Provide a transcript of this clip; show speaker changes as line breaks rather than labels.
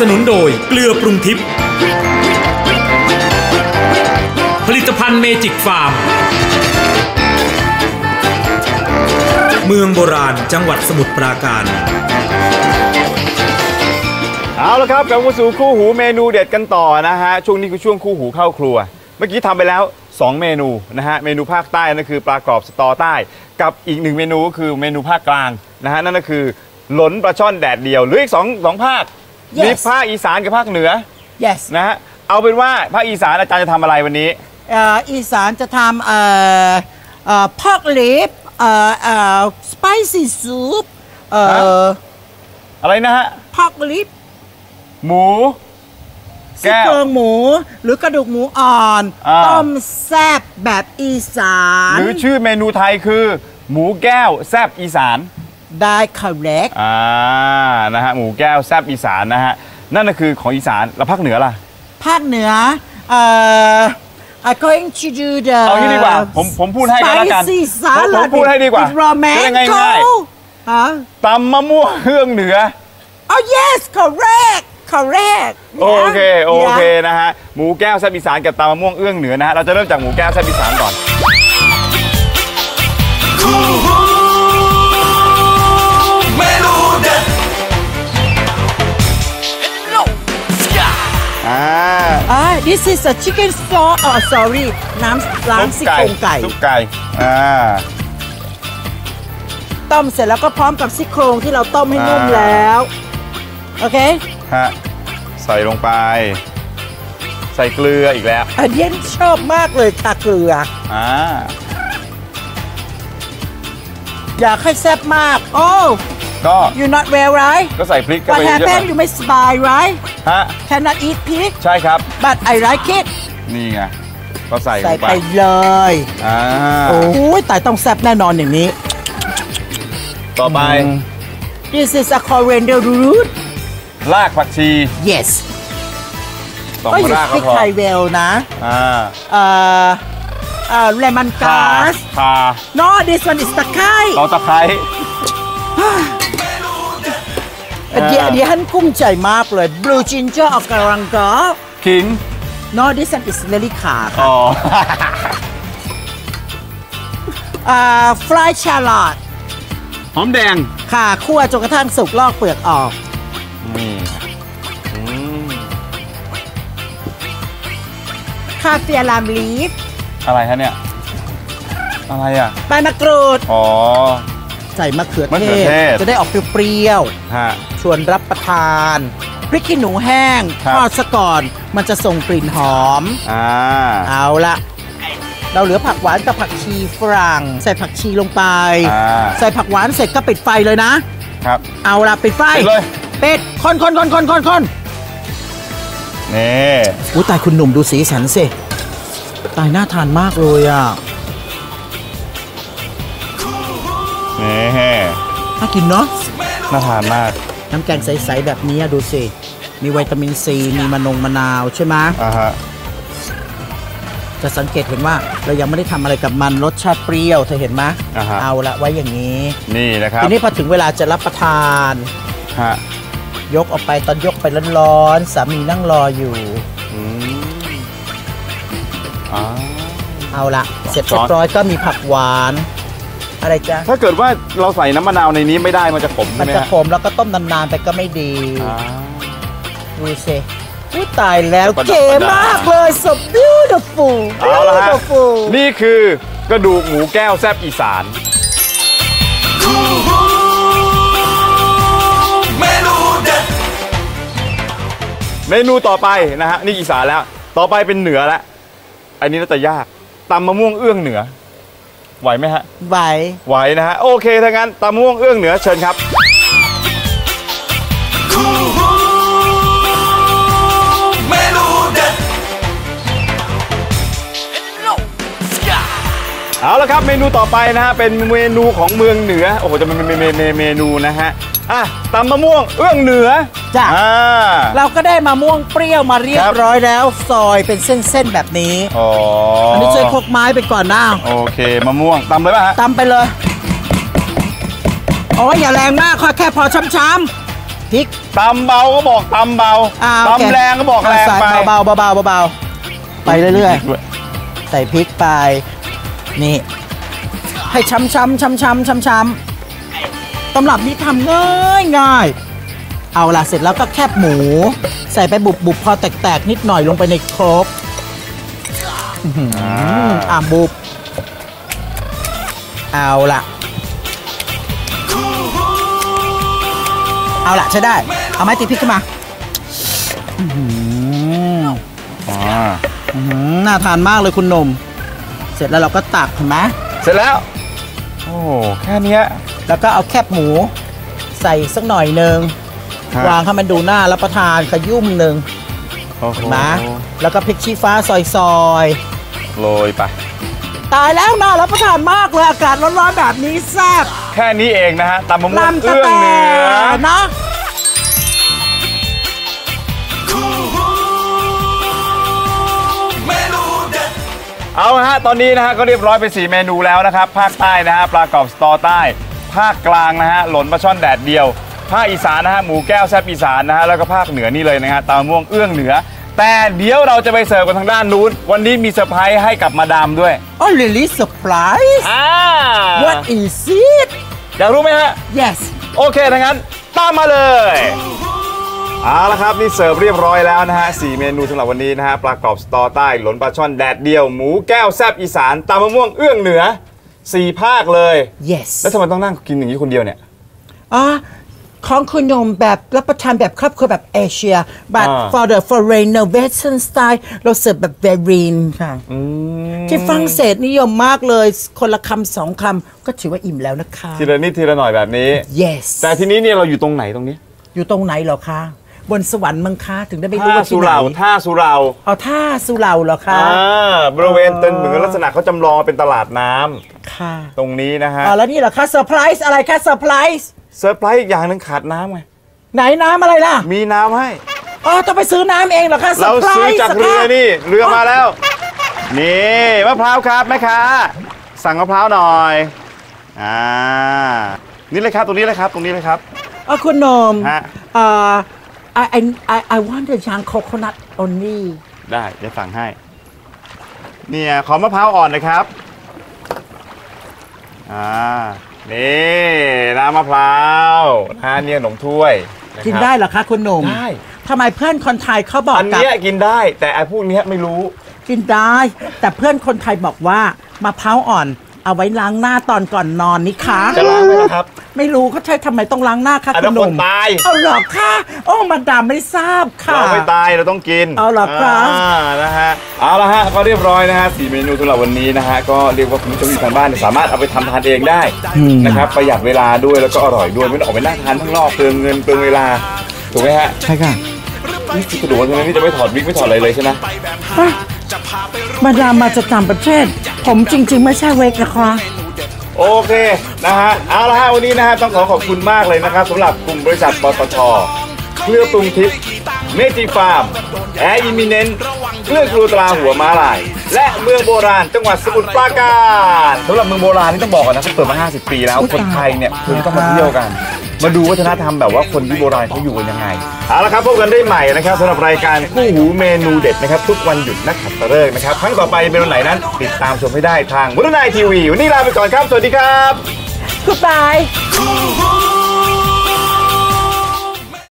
สนุนโดยเกลือปรุงทิพย์ผลิตภัณฑ์เมจิกฟาร์ม เมืองโบราณจังหวัดสมุทรปราการ
เอาละครับกลับมาสู่คู่หูเมนูเด็ดกันต่อนะฮะ ช่วงนี้คือช่วงคู่หูเข้าครัว เมื่อกี้ทำไปแล้ว 2 เมนูนะฮะ เมนูภาคใต้นั่นคือปลากรอบสตอใต้ กับอีกหนึ่งเมนูก็คือเมนูภาคกลางนะฮะนั่นก็คือหลนปลาช่อนแดดเดียวหรืออีกสองสองภาค
Yes
มีภาคอีสานกับภาคเหนือ
yes
นะฮะเอาเป็นว่าภาคอีสานอาจารย์จะทำอะไรวันนี้
เอ่ออีสานจะทำเอ่อเอ่อ pork lip เอ่อเอ่อ spicy soup เอ่อ
อะไรนะฮะ
pork lip
หมู
ซี่
แก้ว
โครงหมู หรือกระดูกหมูอ่อน
อ่า
ต้มแซ่บแบบอีสาน
หรือชื่อเมนูไทยคือ หมูแก้วแซบอีสาน
ได้ correct
อ่านะฮะหมูแก้วแซบอีสานนะฮะนั่นก็คือของอีสานแล้วภาคเหนือล่ะ
ภาคเหนือเอ่อ I'm going to do the
เอางี้ดีกว่าผมผมพูดให้กันแล้วกัน
spicy
ผมผม
salad
พูดให้ดีกว่า
with romango
จะได้ง่าย
ฮะ
ตำมะม่วงเครื่องเหนือ
Oh yes correct correct
โอเค โอเค
Yeah.
นะฮะ หมูแก้วแซบอีสานกับตำมะม่วงเอื้องเหนือนะฮะ เราจะเริ่มจากหมูแก้วแซบอีสานก่อน อ่า
อ่า this is a chicken sauce oh sorry น้ำล้างซี่โครงไก่
ซุปไก่ อ่า
ต้มเสร็จแล้วก็พร้อมกับซี่โครงที่เราต้มให้นุ่ม
อ่า
แล้ว โอเค
ฮะ ใส่ลงไป ใส่เกลืออีกแล้ว
อันนี้ชอบมากเลยค่ะเกลือ
อ่า
อยากให้แซ่บมาก โอ้
ก็
you not well right
ก็ใส่พริกเข้า
what
ไปเยอะๆหน่
happened
อย
you ไม่สบาย right
ฮะ
cannot eat pig
ใช่ครับ
but I like it
นี่ไง ก็ใส่ล
ใส่
งไป
ไปเลย
อ่า
โอ้ยแต่ต้องแซ่บแน่นอนอย่างนี้
ต่อไป
this is a coriander root
รากผักชี
yes
สอง
ก็อยู่
รากก็
พริก
พอ
ไทยเวลนะ
อ่า
เอ่อเอ่อเลมอน
คากา
ส
คา
no this one is ตะไคร้
ตอตะไคร้
เดี๋ยวเดี๋ยวฉันกุ้มใจมากเลย blue ginger ออกกำลังกา
ขิง
no this one is เลลิขาค่ะ
อ๋อ
อ่า fly shallot
หอมแดง
ค่ะคั่วจนกระทั่งสุกลอกเปลือกออก
นี่อืม
คาเฟียลามลีฟ
อะไรฮะเนี่ย อะไรอะ
ใบมะกรูด
อ๋อ
ใส่มะเขือ
มะ
เท
เขือ
ศ
เทศ
จะได้ออกเปรี้ยว
ฮะ
ๆชวนรับประทานพริกขี้หนูแห้ง
ครับ
ทอดซะก่อนมันจะส่งกลิ่นหอม
อ่า
เอาละเราเหลือผักหวานกับผักชีฝรั่ง ใส่ผักชีลงไป
อ่า
ใส่ผักหวานเสร็จก็ปิดไฟเลยนะ
ครับ
เอาละปิดไฟ
ปิดเลย
ปิดคนคนคนคนคนคน
นี่
อุ้ยตายคุณหนุ่มดูสีสันสิตายน่าทานมากเลยอะ
นี่
น่ากินเนาะ
น่าทานมาก
น้ำแกงใส ๆ แบบนี้อะดูสิ มีวิตามินซี มีมะนงมะนาวใช่ไหม
อ่าฮะ
จะสังเกตเห็นว่าเรายังไม่ได้ทำอะไรกับมันรสชาติเปรี้ยวเธอเห็นไหม
อ่าฮะ
เอาละไว้อย่างนี้
นี่นะครับ
ทีนี้พอถึงเวลาจะรับประทาน
ฮะ
ยกออกไปตอนยกไปร้อนๆสามีนั่งรออยู่
อืมอ่า
เอาละเสร็จ
ช้
เรี
อยน
บร้อยก็มีผักหวาน อะไรจ๊ะ
ถ้าเกิดว่าเราใส่น้ำมะนาวในนี้ไม่ได้มันจะขม
มั
ใช่
น
ไหม
จะ
ฮะ
ขมแล้วก็ต้มนานๆไปก็ไม่ดี
อ่า
ดูสิอุ้ยตายแล้ว
ประดับ
เก๋
ประดาม
มากเลย so beautiful
เอาละฮะ
beautiful
นี่คือกระดูกหมูแก้วแซบอีสาน
เมนูเด็ด
เมนูต่อไปนะฮะนี่อีสานแล้ว ต่อไปเป็นเหนือแล้วอันนี้น่าจะยากตำมะม่วงเอื้องเหนือ ไหวไหมฮะ
ไหว
ไหวนะฮะ โอเคถ้างั้นตำมะม่วงเอื้องเหนือเชิญครับ
เมนูเด็ด
เอาละครับเมนูต่อไปนะฮะเป็นเมนูของเมืองเหนือโอ้โหจะเป็นเมเมเมเมนูนะฮะ อะตำมะม่วงเอื้องเหนือ
จ้ะ
อ่า
เราก็ได้มะม่วงเปรี้ยวมาเรีย
ครับบ
ร้อยแล้ว ซอยเป็นเส้นๆแบบนี้
อ๋อ
อั
อั
นนี้ใช้ครกไม้ไปก่อนนะ
โอเคมะม่วงตำเลยป่ะฮะ
ตำไปเลยโอ้ยอย่าแรงมากค่อยแค่พอช้ำพริก
ตำเบาก็บอกตำเบา
อ่าโอเค
ตำแรงก็บอกแรงไป
ใส่เบาๆเบาๆเบาๆไปเรื่อยๆ ใส่พริกไป นี่ ให้ช้ำช้ำช้ำช้ำช้ำช้ำ ตำรับนี้ทำง่ายง่ายเอาล่ะเสร็จแล้วก็แคบหมู ใส่ไปบุบบุบพอแตกๆ นิดหน่อยลงไปในครกอ่าบุบ เอาล่ะ เอาล่ะใช้ได้ เอาไม้ตีพริกขึ้นมาอื้อหือ
อ่า
อื้อหือน่าทานมากเลยคุณนม เสร็จแล้วเราก็ตักเห็นไหม
เสร็จแล้ว โอ้ แค่นี้
แล้วก็เอาแคบหมูใส่สักหน่อยหนึ่ง
ฮะ
วางให้มันดูน่ารับประทานขยุ่มหนึ่ง
โอ้โห
นะแล้วก็พริกชี้ฟ้าซอย
โรยไป
ๆ ตายแล้วน่ารับประทานมากเลยอากาศร้อนๆแบบนี้แซ่บ
แค่นี้เองนะฮะตำมะม่วง
ลำตะ
เอื้อง
แต่
เหนือ
นะ
เอาฮะตอนนี้นะฮะก็เรียบร้อยไป4เมนูแล้วนะครับภาคใต้นะฮะปลากรอบสตอใต้ ภาคกลางนะฮะหลนปลาช่อนแดดเดียว ภาคอีสานนะฮะหมูแก้วแซ่บอีสานนะฮะแล้วก็ภาคเหนือนี่เลยนะฮะตามะม่วงเอื้องเหนือ แต่เดี๋ยวเราจะไปเสิร์ฟกันทางด้านนู้น วันนี้มีเซอร์ไพรส์ให้กับมาดามด้วย
โอ้ลิลี่เซอร์ไพรส์
อ่า
What is it
อยากรู้ไหมฮะ
Yes
โอเคถ้างั้น ตามมาเลยเอาละครับ นี่เสิร์ฟเรียบร้อยแล้วนะฮะสี่เมนูสำหรับวันนี้นะฮะปลากรอบสตอใต้ หลนปลาช่อนแดดเดียว หมูแก้วแซบอีสานตำมะม่วงเอื้องเหนือ สี่ภาคเลย
Yes
แล้วทำไมต้องนั่งกินอย่างนี้คนเดียวเนี่ย
อ๋อของคุณนมแบบรับประทานแบบครอบครัวแบบเอเชีย but
อ่า
for the foreign western style เราเสิร์ฟแบบ very ค่ะที่ฝรั่งเศสนิยมมากเลย คนละคำสองคำก็ถือว่าอิ่มแล้วนะคะ
ทีละนิดทีละหน่อยแบบนี้
yes
แต่ทีนี้เนี่ยเราอยู่ตรงไหนตรงนี้
อยู่ตรงไหนเหรอคะบนสวรรค์มังคะถึงได้ไม่รู้
ท่า
ว่า
สุ
ที่ไหน
เหร่าท่าสุเหร่า
เอาท่าสุเหร่าเหรอคะ
อ่าบริเวณเป็นเหมือนกับลักษณะเขาจำลองเป็นตลาดน้ำ
ค่ะ
ตรงนี้นะฮะ
อ๋อแล้วนี่เหรอคะเซอร์ไพรส์อะไรคะเซอร์ไพรส์
เซอร์ไพรส์อีกอย่างหนึงขาดน้ำไง
ไหนน้ำอะไรล่ะ
มีน้ำให้
อ๋อต้องไปซื้อน้ำเองเหรอคะ
เรา
ซไพ
ซื้อ
ส์
จากเรือนี่เรือมาแล้วนี่มะพร้าวครับแม่ค้าสั่งมะพร้าวหน่อยอ่านี่เลยครับตรงนี้เลยครับตรงนี้เลยครับ
อ๋อคุณนม
ฮะ
เอ่อ I I I I want the young coconut only
ได้จะสั่งให้ เนี่ยขอมะพร้าวอ่อนนะครับ อ่านี่น้ำมะพร้าวนะเนี่ยขนมถ้วยะครับ
กินได้เหรอคะคุณหนุ่ม
ได้
ทำไมเพื่อนคนไทยเขาบอก
อัน
กับ
เนี้ยกินได้แต่ไอ้พวกเนี้ยไม่รู้
กินได้ แต่เพื่อนคนไทยบอกว่ามะพร้าวอ่อน เอาไว้ล้างหน้าตอนก่อนนอนนี่คะ
จะล้างไหมล่ะครับ
ไม่รู้เขาใช้ทำไมต้องล้างหน้าคะ
อัน
คุ
นั้
ณ
น
ห
ค
นุ่
น
ม
ตาย
เอาเหรอคะโอ้มาดามไม่ทราบค่ะ
เราไม่ตายเราต้องกิน
เอาเหรอครับา
นะฮะเอาละฮะก็เรียบร้อยนะฮะสี่เมนูสำหรับวันนี้นะฮะก็เรียกว่าคุณผู้ชมที่ทางบ้านเนี่ยสามารถเอาไปทำทานเองได้นะครับประหยัดเวลาด้วยแล้วก็อร่อยด้วยไม่ต้องออกไปนั่งทานข้างนอกเปลืองเงินเปลืองเวลาถูกไหมฮะ
ใช่ค่ะ
นี่สะดวกใช่ไหมนี่จะไม่ถอดวิกไม่ถอดอะไรเลยใช่ไหม
มาดามมาจากต่างประเทศ ผมจริง ๆ ไม่ใช่เวกนะคะ
โอเคนะฮะเอาละฮะวันนี้นะฮะต้องขอขอบคุณมากเลยนะครับสำหรับกลุ่มบริษัทปตทเครือปรุงทิพย์เมจิฟาร์มแอร์อิมิเนนต์เครื่องครัวตราหัวม้าลาย และเมืองโบราณจังหวัดสมุทรปราการสำหรับเมืองโบราณนี่ต้องบอกก่อนนะเขาเปิดมา 50 ปีแล้วคนไทยเนี่ยเพิ่งต้องมาเที่ยวกัน มาดูวัฒนธรรมแบบว่าคนที่โบราณเขาอยู่กันยังไงเอาละครับพบกันได้ใหม่นะครับสำหรับรายการคู่หูเมนูเด็ดนะครับทุกวันหยุดนักขัตฤกษ์นะครับครั้งต่อไปเป็นวันไหนนั้นติดตามชมให้ได้ทางมุนนายทีวีวันนี้ลาไปก่อนครับสวัสดีครับ
Goodbye
Cool